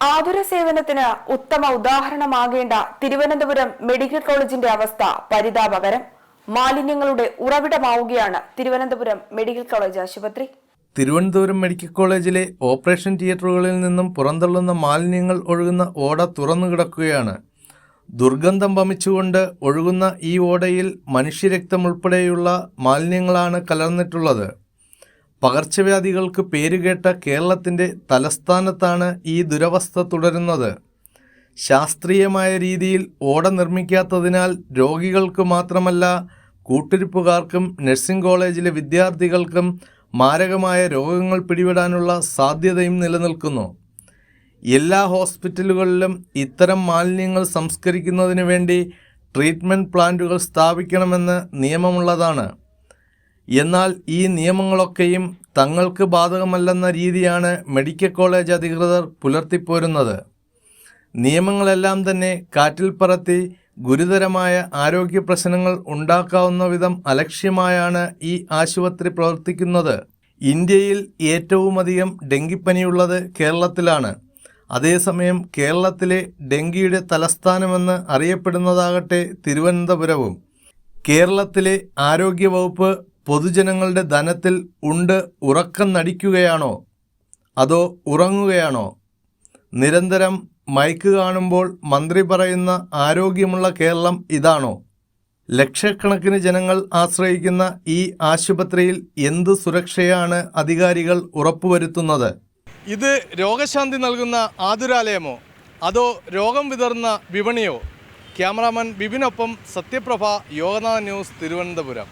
നവോത്ഥാനത്തിന് ഉത്തമ ഉദാഹരണമാകേണ്ട തിരുവനന്തപുരം മെഡിക്കൽ കോളേജിന്റെ അവസ്ഥ പരിതാപകരം. മാലിന്യങ്ങളുടെ ഉറവിടമാവുകയാണ് തിരുവനന്തപുരം മെഡിക്കൽ കോളേജ് ആശുപത്രി. തിരുവനന്തപുരം മെഡിക്കൽ കോളേജിലെ ഓപ്പറേഷൻ തിയേറ്ററുകളിൽ നിന്നും പുറന്തള്ളുന്ന മാലിന്യങ്ങൾ ഒഴുകുന്ന ഓട തുറന്നു കിടക്കുകയാണ്. ദുർഗന്ധം വമിച്ചുകൊണ്ട് ഒഴുകുന്ന ഈ ഓടയിൽ മനുഷ്യരക്തം ഉൾപ്പെടെയുള്ള മാലിന്യങ്ങളാണ് കലർന്നിട്ടുള്ളത്. പകർച്ചവ്യാധികൾക്ക് പേരുകേട്ട കേരളത്തിന്റെ തലസ്ഥാനത്താണ് ഈ ദുരവസ്ഥ തുടരുന്നത്. ശാസ്ത്രീയമായ രീതിയിൽ ഓട നിർമ്മിക്കാത്തതിനാൽ രോഗികൾക്ക് മാത്രമല്ല കൂട്ടിരിപ്പുകാർക്കും നഴ്സിംഗ് കോളേജിലെ വിദ്യാർത്ഥികൾക്കും മാരകമായ രോഗങ്ങൾ പിടിപെടാനുള്ള സാധ്യതയും നിലനിൽക്കുന്നു. എല്ലാ ഹോസ്പിറ്റലുകളിലും ഇത്തരം മാലിന്യങ്ങൾ സംസ്കരിക്കുന്നതിന് വേണ്ടി ട്രീറ്റ്മെന്റ് പ്ലാന്റുകൾ സ്ഥാപിക്കണമെന്ന് നിയമമുള്ളതാണ്. എന്നാൽ ഈ നിയമങ്ങളൊക്കെയും തങ്ങൾക്ക് ബാധകമല്ലെന്ന രീതിയാണ് മെഡിക്കൽ കോളേജ് അധികൃതർ പുലർത്തിപ്പോരുന്നത്. നിയമങ്ങളെല്ലാം തന്നെ കാറ്റിൽ പറത്തി ഗുരുതരമായ ആരോഗ്യ പ്രശ്നങ്ങൾ ഉണ്ടാക്കാവുന്ന വിധം അലക്ഷ്യമായാണ് ഈ ആശുപത്രി പ്രവർത്തിക്കുന്നത്. ഇന്ത്യയിൽ ഏറ്റവുമധികം ഡെങ്കിപ്പനിയുള്ളത് കേരളത്തിലാണ്. അതേസമയം കേരളത്തിലെ ഡെങ്കിയുടെ തലസ്ഥാനമെന്ന് അറിയപ്പെടുന്നതാകട്ടെ തിരുവനന്തപുരവും. കേരളത്തിലെ ആരോഗ്യവകുപ്പ് പൊതുജനങ്ങളുടെ ധനത്തിൽ ഉണ്ട് ഉറക്കം നടിക്കുകയാണോ? അതോ ഉറങ്ങുകയാണോ? നിരന്തരം മൈക്ക് കാണുമ്പോൾ മന്ത്രി പറയുന്ന ആരോഗ്യമുള്ള കേരളം ഇതാണോ? ലക്ഷക്കണക്കിന് ജനങ്ങൾ ആശ്രയിക്കുന്ന ഈ ആശുപത്രിയിൽ എന്ത് സുരക്ഷയാണ് അധികാരികൾ ഉറപ്പുവരുത്തുന്നത്? ഇത് രോഗശാന്തി നൽകുന്ന ആതുരാലയമോ? അതോ രോഗം വിതർന്ന വിപണിയോ? ക്യാമറാമാൻ ബിബിനൊപ്പം സത്യപ്രഭ യോഗനാഥ് ന്യൂസ് തിരുവനന്തപുരം.